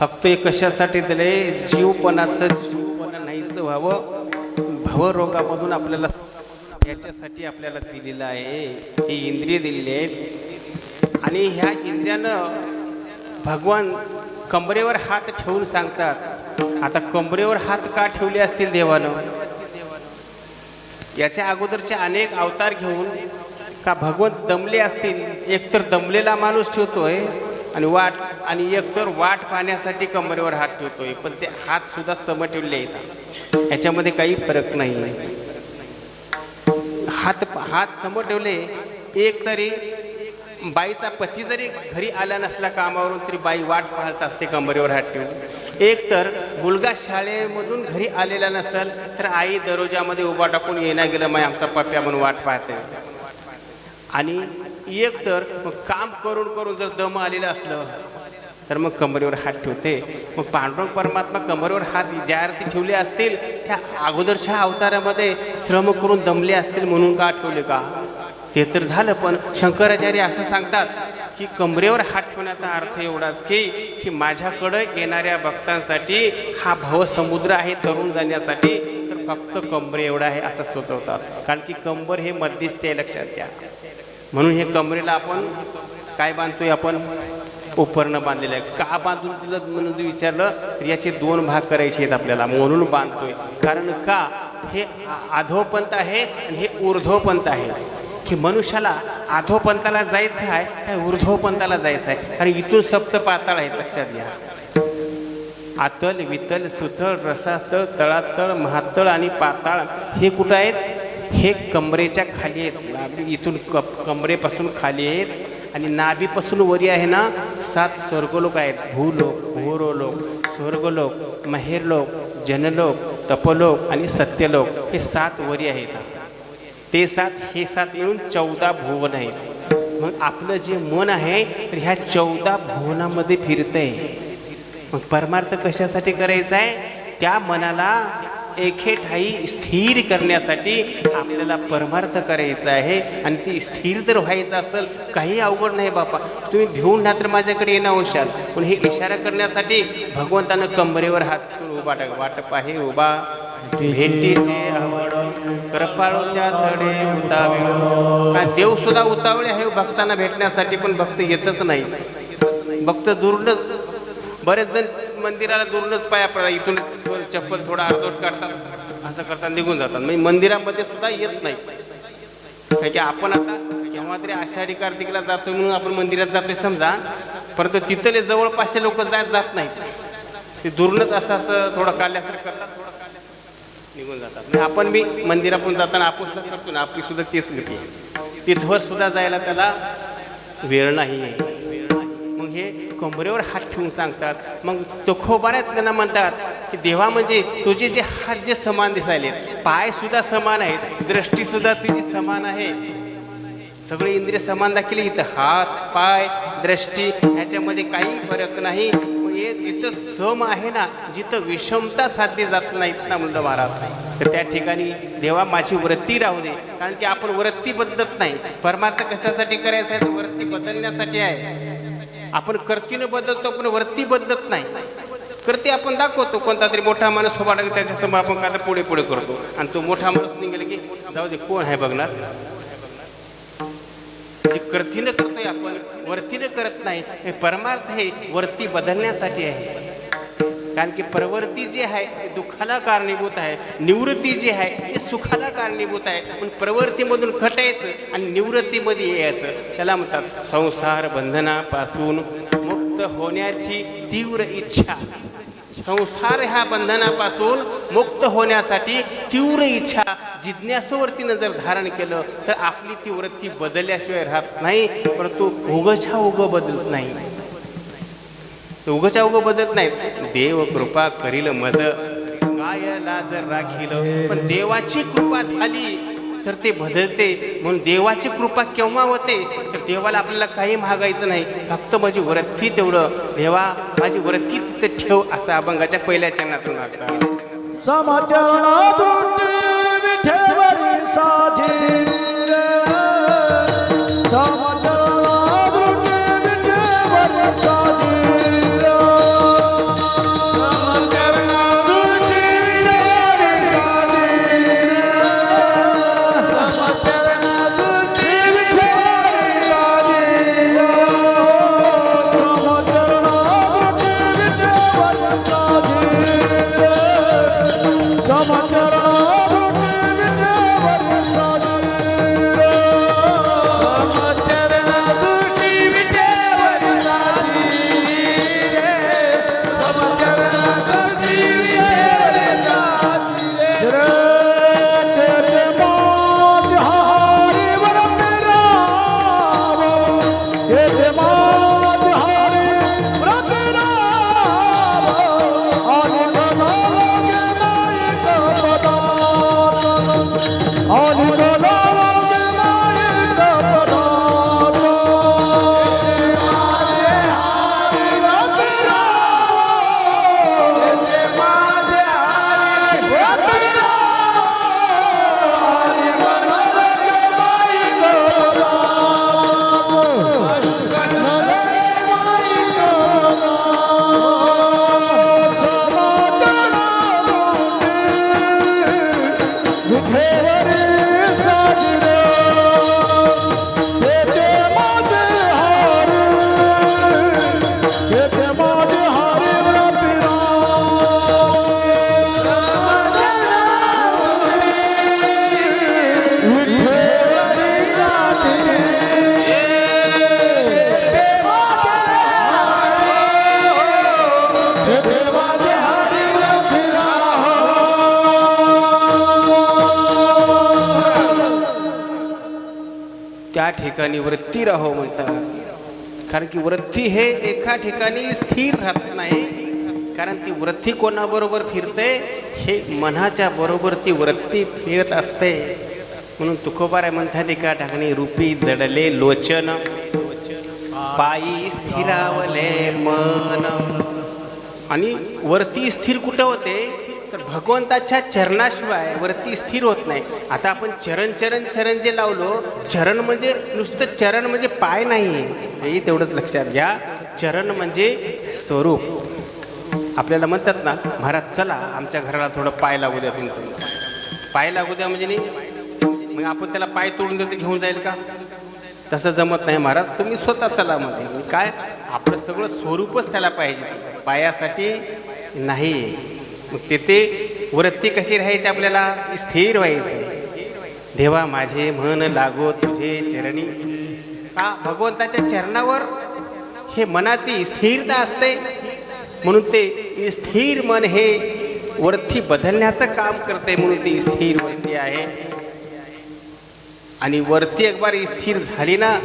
फक्त हे कशासाठी दिले जीवपणाचं जीवपणा नाहीच व्हावं. भवरोगामधून आपल्याला याच्यासाठी आपल्याला दिलेलं आहे. ही इंद्रिय दिलेली आहेत. आणि ह्या इंद्रियानं भगवान कमरेवर हात ठेवून सांगतात आता कमरेवर हात का ठेवले असतील देवानं? याच्या अगोदरचे अनेक अवतार घेऊन का भगवंत दमले असतील? एकतर दमलेला माणूस ठेवतोय आणि वाट आणि एकतर वाट पाहण्यासाठी कमरेवर हात ठेवतोय पण ते हात सुद्धा सम ठेवले आहेत. याच्यामध्ये काही फरक नाही. हात हात समोर ठेवले एक तरी बाईचा पती जरी घरी आला नसला कामावरून तरी बाई वाट पाहत असते कमरेवर हात ठेवून. एक तर मुलगा शाळेमधून घरी आलेला नसेल तर आई दरोजामध्ये उभा टाकून येणं गेलं मग आमचा पप्प्या म्हणून वाट पाहते. आणि एक तर काम करून करून जर दम आलेलं असलं तर मग कमरेवर हात ठेवते. मग पांडुरंग परमात्मा कमरेवर हात ज्या अर्थी ठेवले असतील त्या अगोदरच्या अवतारामध्ये श्रम करून दमले असतील म्हणून का ठेवले का? ते तर झालं पण शंकराचार्य असं सांगतात की कमरेवर हात ठेवण्याचा अर्थ एवढाच की की माझ्याकडे येणाऱ्या भक्तांसाठी हा भवसमुद्र आहे तरुण जाण्यासाठी. तर फक्त कमरे एवढा आहे असं सुचवतात. कारण की कंबर हे मध्यस्थ आहे लक्षात घ्या. म्हणून हे कमरेला आपण काय बांधतोय आपण? उपरणं बांधलेलं आहे. का बांधून दिलं म्हणून विचारलं तर याचे दोन भाग करायचे आहेत आपल्याला म्हणून बांधतोय. कारण का? हे आधोपंत आहे आणि हे ऊर्ध्वपंत आहे. की मनुष्याला आधोपंताला जायचं आहे काय ऊर्ध्वपंताला जायचं आहे? कारण इथून सप्त पाताळ आहेत लक्षात घ्या. आतल वितल सुतळ रसातळ तळातळ महातळ आणि पाताळ हे कुठं आहेत? हे कमरेच्या खाली आहेत. इथून क कमरेपासून खाली आहेत. आणि नाभीपासून वरी आहे ना सात स्वर्गलोक आहेत. भूलोक भूरोलोक स्वर्गलोक महेरलोक जनलोक तपलोक आणि सत्यलोक हे सात वरी आहेत. ते सात हे सात मिळून चौदा भुवन आहेत. मग आपलं जे मन आहे तर ह्या चौदा भुवनामध्ये फिरतंय. मग परमार्थ कशासाठी करायचा आहे त्या मनाला एके ठाई स्थिर करण्यासाठी आपल्याला परमार्थ करायचा आहे. आणि ती स्थिर जर व्हायचं असेल काही अवघड नाही बापा. तुम्ही भिवून ना तर माझ्याकडे येणं होशाल पण हे इशारा करण्यासाठी भगवंतानं कंबरेवर हात ठेवून उभा टाक वाटप आहे उभा. भेटीचे आवड कृपाळूच्या तडे उतावे देव सुद्धा उतावळे आहे हो भक्तांना भेटण्यासाठी पण भक्त येतच नाही. भक्त दुर्नच बरेच जण मंदिराला दुरूनच पाया पडा इथून चप्पल थोडा अर्धोट काढतात. असं करतात निघून जातात. म्हणजे मंदिरामध्ये सुद्धा येत नाही. कारण की आपण आता केव्हा तरी आषाढी कार्तिकला जातोय म्हणून आपण मंदिरात जातोय समजा. परंतु तिथले जवळपासचे लोक जात जात नाहीत. ते दुरूनच असं असं थोडं काढल्यासारखं करतात थोडं काल्या निघून जातात. म्हणजे आपण बी मंदिरातून जाताना आपण सुद्धा करतो ना आपली सुद्धा तेच घेते तिथवर सुद्धा जायला त्याला वेळ नाही आहे. मग हे कमरेवर हात ठेवून सांगतात. मग तुखोबाऱ्यात त्यांना म्हणतात की देवा म्हणजे तुझे जे हात जे समान दिसायले पाय सुद्धा समान आहेत दृष्टी सुद्धा तुझी समान आहे. सगळे इंद्रिय समान दाखले इथं हात पाय दृष्टी ह्याच्यामध्ये काही फरक नाही. हे जिथं सम आहे ना जिथं विषमता साध्य जात नाही ना म्हणलं महाराज तर त्या ठिकाणी देवा माझी वृत्ती राहू दे. कारण की आपण वृत्ती बदलत नाही. परमार्थ कशासाठी करायचं आहे? तर वृत्ती बदलण्यासाठी आहे. आपण कर्तीनं बदलतो पण वरती बदलत नाही. करते आपण दाखवतो कोणता तरी मोठा माणूस उभा लागला त्याच्यासमोर आपण काय पुढे पुढे करतो. आणि तो मोठा माणूस निघेल की जाऊ दे कोण आहे बघणार? म्हणजे करतोय आपण वरतीनं करत नाही. हे परमार्थ हे वरती बदलण्यासाठी आहे. कारण की प्रवृत्ती जी आहे ती दुःखाला कारणीभूत आहे. निवृत्ती जी आहे ती सुखाला कारणीभूत आहे. पण प्रवृत्तीमधून खटायचं आणि निवृत्तीमध्ये यायचं. त्याला म्हणतात संसार बंधनापासून मुक्त होण्याची तीव्र इच्छा. संसार ह्या बंधनापासून मुक्त होण्यासाठी तीव्र इच्छा. जिज्ञासूवरतीनं जर धारण केलं तर आपली ती वृत्ती बदलल्याशिवाय राहत नाही. परंतु उगछा उग बदलत नाही. उगच्या उग बदलत नाहीत. देव कृपा करील मज. काय लाज राखील पण देवाची कृपा झाली तर ते बदलते. म्हणून देवाची कृपा केव्हा होते? तर देवाला आपल्याला काही मागायचं नाही. फक्त माझी वरती तेवढं. देवा माझी वृत्ती तिथे ठेव असं अभंगाच्या पहिल्या चरणातून वाटतं ठिकाणी वृत्ती राहो म्हणतात. कारण की वृत्ती हे एका ठिकाणी स्थिर राहत नाही. कारण ती वृत्ती कोणाबरोबर फिरते? हे मनाच्या बरोबर ती वृत्ती फिरत असते. म्हणून तुकोबारा म्हणतात एका ठिकाणी रुपी जडले लोचन पायी स्थिरावले मन. आणि वरती स्थिर कुठं होते? तर भगवंताच्या चरणाशिवाय वरती स्थिर होत नाही. आता आपण चरण चरण चरण जे लावलो चरण म्हणजे नुसतं चरण म्हणजे पाय नाही हे तेवढंच लक्षात घ्या. चरण म्हणजे स्वरूप. आपल्याला म्हणतात ना महाराज चला आमच्या घराला थोडं पाय लागू द्या तुमचं. पाय लागू द्या म्हणजे नाही? मग आपण त्याला पाय तोडून देतो घेऊन जाईल का? तसं जमत नाही महाराज तुम्ही स्वतः चला मध्ये. काय? आपलं सगळं स्वरूपच त्याला पाहिजे. पायासाठी नाही मग तिथे वृत्ती कशी राहायची आपल्याला? स्थिर व्हायचं. देवा माझे मन लागो तुझे चरणी. का? भगवंताच्या चरणावर हे मनाची स्थिरता असते. म्हणून ते स्थिर मन हे वरती बदलण्याचं काम करते म्हणून ती स्थिर वरती आहे. आणि वरती एक बार स्थिर झाली ना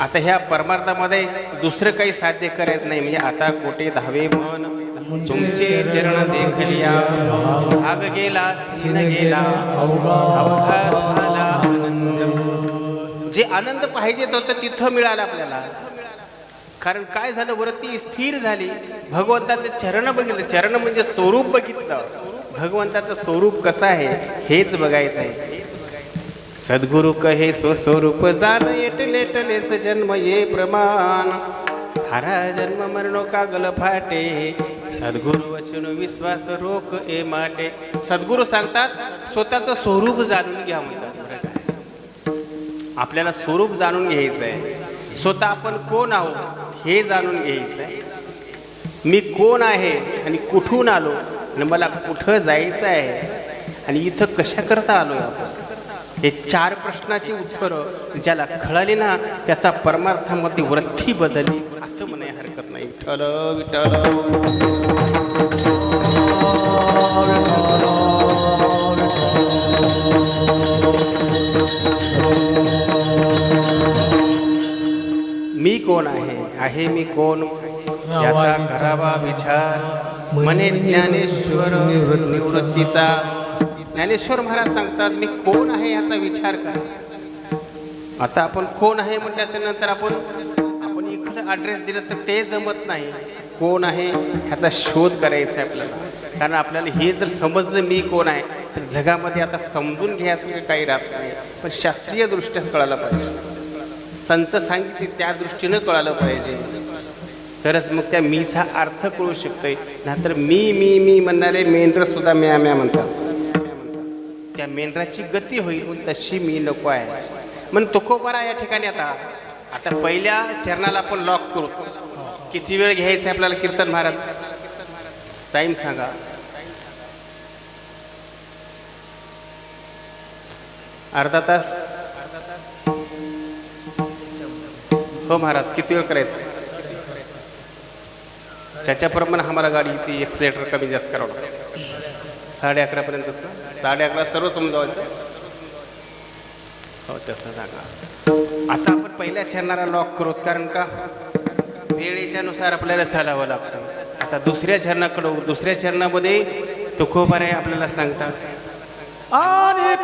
आता ह्या परमार्थामध्ये दुसरं काही साध्य करायचं नाही. म्हणजे आता कोठे धावे मन? तुमचे चरण देखलिया। भाग गेला सीन गेला। अवघा झाला आनंद। जे आनंद पाहिजे होतं तिथं मिळालं आपल्याला। कारण काय झालं वरती स्थिर झाली। भगवंताचं चरण बघितलं। चरण म्हणजे स्वरूप बघितलं। भगवंताचं स्वरूप कसं आहे हेच बघायचं आहे। सद्गुरु कहे स्वस्वरूप जाण एटले टलेस जन्म ये प्रमाण। हरा जन्म मरणो कागल फाटे सद्गुरु वचन विश्वास रोक ए माटे. सद्गुरु सांगतात स्वतःचं स्वरूप जाणून घ्या म्हणतात. आपल्याला स्वरूप जाणून घ्यायचं आहे स्वतः आपण कोण आहोत हे जाणून घ्यायचं आहे मी कोण आहे आणि कुठून आलो आणि मला कुठं जायचं आहे आणि इथं कशा करता आलो आपण? हे चार प्रश्नाची उत्तरं ज्याला कळाली ना त्याचा परमार्थामध्ये वृत्ती बदलली असं म्हणे हरकत नाही. विठ्ठल विठ्ठल. मी कोण आहे? आहे मी कोण? याचा करावा विचार. मने ज्ञानेश्वर निवृत्तीचा. ज्ञानेश्वर महाराज सांगतात मी कोण आहे याचा विचार करा. आता आपण कोण आहे म्हटल्याच्या नंतर आपण आपण इकडं ॲड्रेस दिलं तर ते जमत नाही. कोण आहे ह्याचा शोध करायचा आहे आपल्याला. कारण आपल्याला हे जर समजलं मी कोण आहे तर जगामध्ये आता समजून घ्यायचं काही राहत नाही. पण शास्त्रीय दृष्ट्या कळायला पाहिजे. संत सांगितले त्या दृष्टीनं कळालं पाहिजे. तरच मग त्या मीचा अर्थ कळू शकतोय. नाहीतर मी मी मी म्हणणारे मेंढर सुद्धा म्या म्या म्हणतात. त्या मेंढराची गती होईल तशी मी नको आहे. मग तुकोबारा या ठिकाणी आता. आता पहिल्या चरणाला आपण लॉक करू. किती वेळ घ्यायचा आहे आपल्याला कीर्तन महाराज? टाईम सांगा. अर्धा तास? हो महाराज किती वेळ करायचं? त्याच्याप्रमाणे आम्हाला गाडी ती एक्सिलेटर कमी जास्त करावं लागतं साडे अकरापर्यंत ना साडे अकरा सर्व समजावायचं. हो तसं सांगा. आता आपण पहिल्या चरणाला लॉक करू कारण का? वेळेच्या नुसार आपल्याला चालावं लागतं. आता दुसऱ्या चरणाकडं दुसऱ्या चरणामध्ये तुकोबारे आपल्याला सांगतात. आणि